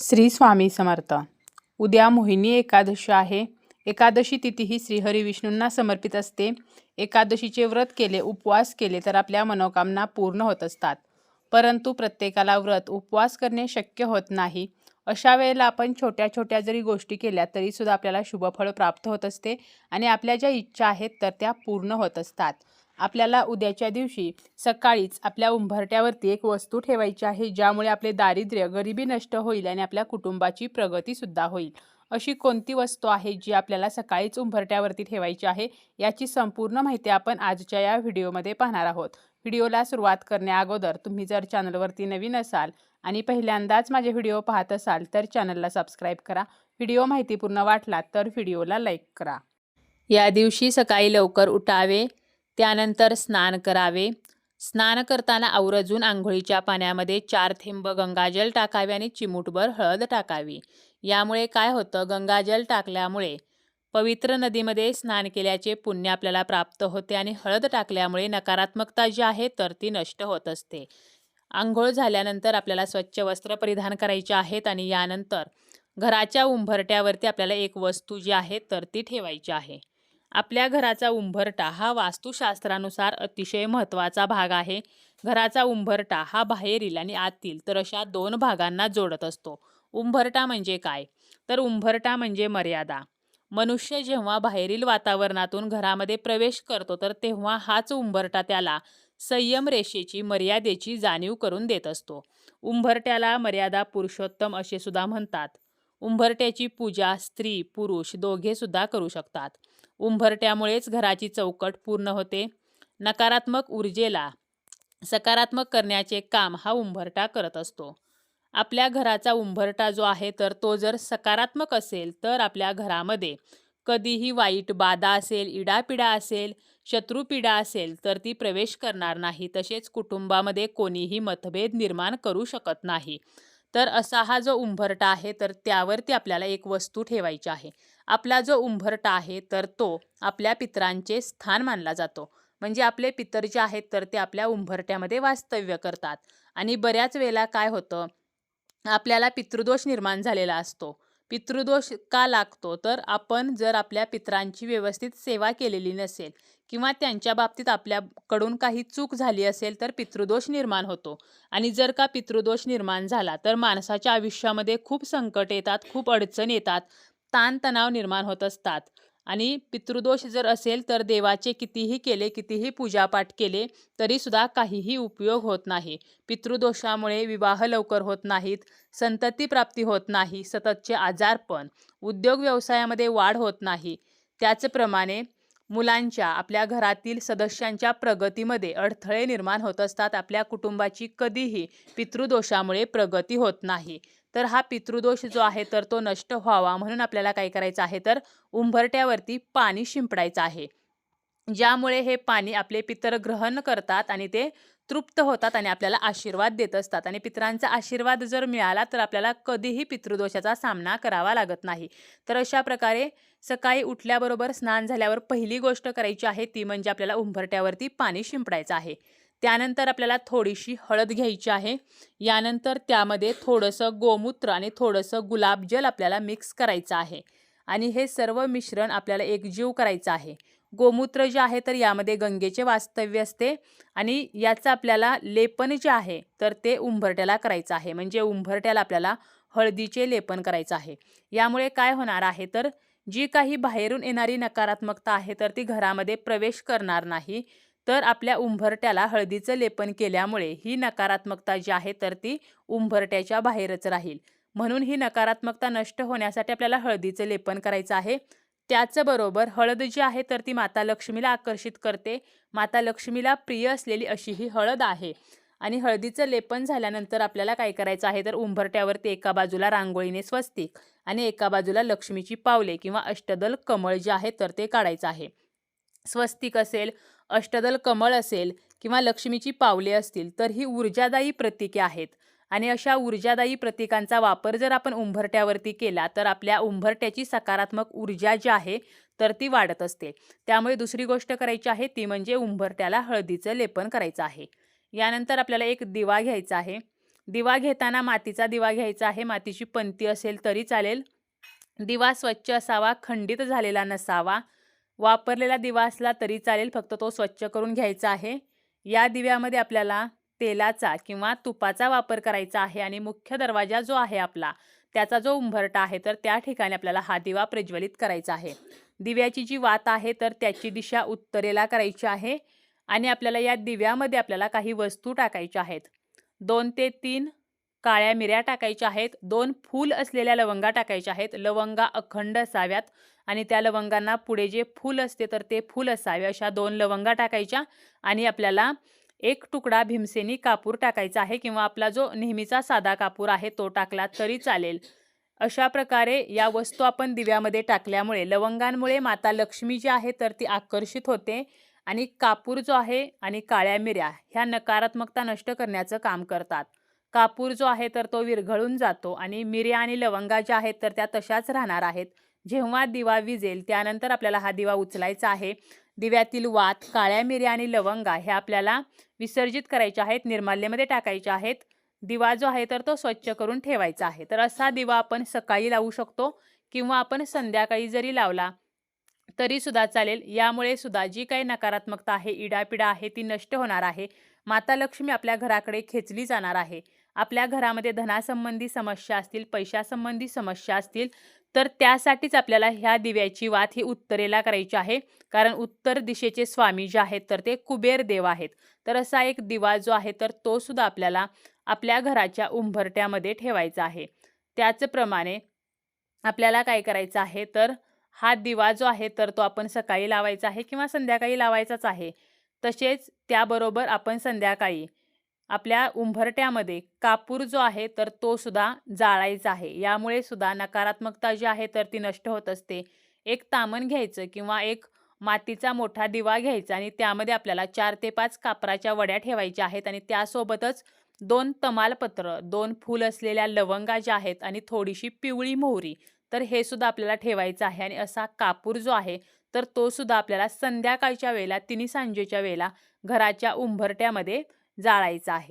श्री स्वामी समर्थ. उद्या मोहिनी एकादशी आहे. एकादशी तिथी ही श्रीहरी विष्णूंना समर्पित असते. एकादशीचे व्रत केले उपवास केले तर आपल्या मनोकामना पूर्ण होत असतात. परंतु प्रत्येकाला व्रत उपवास करणे शक्य होत नाही. अशा वेळेला आपण छोट्या छोट्या जरी गोष्टी केल्या तरीसुद्धा आपल्याला शुभफळ प्राप्त होत असते आणि आपल्या ज्या इच्छा आहेत तर त्या पूर्ण होत असतात. आपल्याला उद्याच्या दिवशी सकाळीच आपल्या उंबरट्यावरती एक वस्तू ठेवायची आहे ज्यामुळे आपले दारिद्र्य गरिबी नष्ट होईल आणि आपल्या कुटुंबाची प्रगतीसुद्धा होईल. अशी कोणती वस्तू आहे जी आपल्याला सकाळीच उंबरट्यावरती ठेवायची आहे याची संपूर्ण माहिती आपण आजच्या या व्हिडिओमध्ये पाहणार आहोत. व्हिडिओला सुरुवात करण्याअगोदर तुम्ही जर चॅनलवरती नवीन असाल आणि पहिल्यांदाच माझे व्हिडिओ पाहत असाल तर चॅनलला सबस्क्राईब करा. व्हिडिओ माहितीपूर्ण वाटला तर व्हिडिओला लाईक करा. या दिवशी सकाळी लवकर उठावे त्यानंतर स्नान करावे. स्नान करताना आवर्जून आंघोळीच्या पाण्यामध्ये चार थेंब गंगाजल टाकावे आणि चिमूटभर हळद टाकावी. यामुळे काय होतं? गंगाजल टाकल्यामुळे पवित्र नदीमध्ये स्नान केल्याचे पुण्य आपल्याला प्राप्त होते आणि हळद टाकल्यामुळे नकारात्मकता जी आहे तर ती नष्ट होत असते. आंघोळ झाल्यानंतर आपल्याला स्वच्छ वस्त्र परिधान करायचे आहेत आणि यानंतर घराच्या उंबरट्यावरती आपल्याला एक वस्तू जी आहे तर ती ठेवायची आहे. आपल्या घराचा उंबरटा हा वास्तुशास्त्रानुसार अतिशय महत्त्वाचा भाग आहे. घराचा उंबरटा हा बाहेरील आणि आतील तर अशा दोन भागांना जोडत असतो. उंबरटा म्हणजे काय? तर उंबरटा म्हणजे मर्यादा. मनुष्य जेव्हा बाहेरील वातावरणातून घरामध्ये प्रवेश करतो तर तेव्हा हाच उंबरटा त्याला संयम रेषेची मर्यादेची जाणीव करून देत असतो. उंबरट्याला मर्यादा पुरुषोत्तम असे सुद्धा म्हणतात. उंबरट्याची पूजा स्त्री पुरुष दोघे सुद्धा करू शकतात. उंबरट्यामुळेच घराची चौकट पूर्ण होते. नकारात्मक ऊर्जेला सकारात्मक करण्याचे काम हा उंबरटा करत असतो. आपल्या घराचा उंबरटा जो आहे तर तो जर सकारात्मक असेल तर आपल्या घरामध्ये कधीही वाईट बाधा असेल इडापिडा असेल शत्रुपीडा असेल तर ती प्रवेश करणार नाही. तसेच कुटुंबामध्ये कोणीही मतभेद निर्माण करू शकत नाही. तर असा हा जो उंबरटा आहे तर त्यावरती आपल्याला एक वस्तू ठेवायची आहे. आपला जो उंबरटा आहे तर तो आपल्या पितरांचे स्थान मानला जातो. म्हणजे आपले पितर जे आहेत तर ते आपल्या उंबरट्यामध्ये वास्तव्य करतात. आणि बऱ्याच वेळेला काय होतं आपल्याला पितृदोष निर्माण झालेला असतो. पितृदोष का लागतो? तर आपण जर आपल्या पितरांची व्यवस्थित सेवा केलेली नसेल किंवा त्यांच्या बाबतीत आपल्याकडून काही चूक झाली असेल तर पितृदोष निर्माण होतो. आणि जर का पितृदोष निर्माण झाला तर माणसाच्या आयुष्यामध्ये खूप संकट येतात खूप अडचण येतात. ताणतणाव निर्माण होत असतात. आणि पितृदोष जर असेल तर देवाचे कितीही केले कितीही पूजापाठ केले तरीसुद्धा काहीही उपयोग होत नाही. पितृदोषामुळे विवाह लवकर होत नाहीत संतती प्राप्ती होत नाही सततचे आजारपण उद्योग व्यवसायामध्ये वाढ होत नाही. त्याचप्रमाणे मुलांच्या आपल्या घरातील सदस्यांच्या प्रगतीमध्ये अडथळे निर्माण होत असतात. आपल्या कुटुंबाची कधीही पितृदोषामुळे प्रगती होत नाही. तर हा पितृदोष जो आहे तर तो नष्ट व्हावा म्हणून आपल्याला काय करायचं आहे तर उंबरट्यावरती पाणी शिंपडायचं आहे. ज्यामुळे हे पाणी आपले पितर ग्रहण करतात आणि ते तृप्त होतात आणि आपल्याला आशीर्वाद देत असतात. आणि पितरांचा आशीर्वाद जर मिळाला तर आपल्याला कधीही पितृदोषाचा सामना करावा लागत नाही. तर अशा प्रकारे सकाळी उठल्याबरोबर स्नान झाल्यावर पहिली गोष्ट करायची आहे ती म्हणजे आपल्याला उंबरट्यावरती पाणी शिंपडायचं आहे. त्यानंतर आपल्याला थोडीशी हळद घ्यायची आहे. यानंतर त्यामध्ये थोडंसं गोमूत्र आणि थोडंसं गुलाबजल आपल्याला मिक्स करायचं आहे. आणि हे सर्व मिश्रण आपल्याला एकजीव करायचं आहे. गोमूत्र जे आहे तर यामध्ये गंगेचे वास्तव्य असते आणि याचं आपल्याला लेपन जे आहे तर ते उंबरट्याला करायचं आहे. म्हणजे उंबरट्याला आपल्याला हळदीचे लेपन करायचं आहे. यामुळे काय होणार आहे तर जी काही बाहेरून येणारी नकारात्मकता आहे तर ती घरामध्ये प्रवेश करणार नाही. तर आपल्या उंबरट्याला हळदीचं लेपन केल्यामुळे ही नकारात्मकता जी आहे तर ती उंबरट्याच्या बाहेरच राहील. म्हणून ही नकारात्मकता नष्ट होण्यासाठी आपल्याला हळदीचं लेपन करायचं आहे. त्याचबरोबर हळद जी आहे तर ती माता लक्ष्मीला आकर्षित करते. माता लक्ष्मीला प्रिय असलेली अशी ही हळद आहे. आणि हळदीचं लेपन झाल्यानंतर आपल्याला काय करायचं आहे तर उंबरट्यावरती एका बाजूला रांगोळीने स्वस्तिक आणि एका बाजूला लक्ष्मीची पावले किंवा अष्टदल कमळ जे आहे तर ते काढायचं आहे. स्वस्तिक असेल अष्टदल कमळ असेल किंवा लक्ष्मीची पावले असतील तर ही ऊर्जादायी प्रतीके आहेत. आणि अशा ऊर्जादायी प्रतीकांचा वापर जर आपण उंबरट्यावरती केला तर आपल्या उंबरट्याची सकारात्मक ऊर्जा जी आहे तर ती वाढत असते. त्यामुळे दुसरी गोष्ट करायची आहे ती म्हणजे उंबरट्याला हळदीचं लेपन करायचं आहे. यानंतर आपल्याला एक दिवा घ्यायचा आहे. दिवा घेताना मातीचा दिवा घ्यायचा आहे. मातीची पंती असेल तरी चालेल. दिवा स्वच्छ असावा खंडित झालेला नसावा. वापरलेला दिवा असला तरी चालेल फक्त तो स्वच्छ करून घ्यायचा आहे. या दिव्यामध्ये आपल्याला तेलाचा किंवा तुपाचा वापर करायचा आहे आणि मुख्य दरवाजा जो आहे आपला त्याचा जो उंबरटा आहे तर त्या ठिकाणी आपल्याला हा दिवा प्रज्वलित करायचा आहे. दिव्याची जी वात आहे तर त्याची दिशा उत्तरेला करायची आहे आणि आपल्याला या दिव्यामध्ये आपल्याला काही वस्तू टाकायच्या आहेत. दोन ते तीन काळ्या मिऱ्या टाकायच्या आहेत. दोन फूल असलेल्या लवंगा टाकायच्या आहेत. लवंगा अखंड असाव्यात. आणि त्या लवंगांना पुढे जे फूल असते तर ते फूल असावे. अशा दोन लवंगा टाकायच्या आणि आपल्याला एक तुकडा भीमसेनी कापूर टाकायचा आहे किंवा आपला जो नेहमीचा साधा कापूर आहे तो टाकला तरी चालेल. अशा प्रकारे या वस्तू आपण दिव्यामध्ये टाकल्यामुळे लवंगांमुळे माता लक्ष्मी जी आहे तर ती आकर्षित होते आणि कापूर जो आहे आणि काळ्या मिऱ्या ह्या नकारात्मकता नष्ट करण्याचं काम करतात. कापूर जो आहे तर तो विरघळून जातो आणि मिऱ्या आणि लवंगा ज्या आहेत तर त्या तशाच राहणार आहेत. जेव्हा दिवा विजेल त्यानंतर आपल्याला हा दिवा उचलायचा आहे. दिव्यातील वात काळ्या मिऱ्या आणि लवंगा हे आपल्याला विसर्जित करायच्या आहेत निर्माल्यमध्ये टाकायच्या आहेत. दिवा जो आहे तर तो स्वच्छ करून ठेवायचा आहे. तर असा दिवा आपण सकाळी लावू शकतो किंवा आपण संध्याकाळी जरी लावला तरी सुद्धा चालेल. यामुळे सुद्धा जी काही नकारात्मकता आहे इडापिडा आहे ती नष्ट होणार आहे. माता लक्ष्मी आपल्या घराकडे खेचली जाणार आहे. आपल्या घरामध्ये धनासंबंधी समस्या असतील पैशासंबंधी समस्या असतील तर त्यासाठीच आपल्याला ह्या दिव्याची वात ही उत्तरेला करायची आहे. कारण उत्तर दिशेचे स्वामी जे आहेत तर ते कुबेर देव आहेत. तर असा एक दिवा जो आहे तर तो सुद्धा आपल्याला आपल्या घराच्या उंभरट्यामध्ये ठेवायचा आहे. त्याचप्रमाणे आपल्याला काय करायचं आहे तर हा दिवा जो आहे तर तो आपण सकाळी लावायचा आहे किंवा संध्याकाळी लावायचाच आहे. तसेच त्याबरोबर आपण संध्याकाळी आपल्या उंभरट्यामध्ये कापूर जो आहे तर तो सुद्धा जाळायचा आहे. यामुळे सुद्धा नकारात्मकता जी आहे तर ती नष्ट होत असते. एक तामण घ्यायचं किंवा एक मातीचा मोठा दिवा घ्यायचा आणि त्यामध्ये आपल्याला चार ते पाच कापराच्या वड्या ठेवायच्या आहेत आणि त्यासोबतच दोन तमालपत्र दोन फूल असलेल्या लवंगा ज्या आहेत आणि थोडीशी पिवळी मोहरी तर हे सुद्धा आपल्याला ठेवायचं आहे. आणि असा कापूर जो आहे तर तो सुद्धा आपल्याला संध्याकाळच्या वेळेला तिन्ही सांजेच्या वेळेला घराच्या उंभरट्यामध्ये उंबरट्यामध्ये जाळायचा आहे.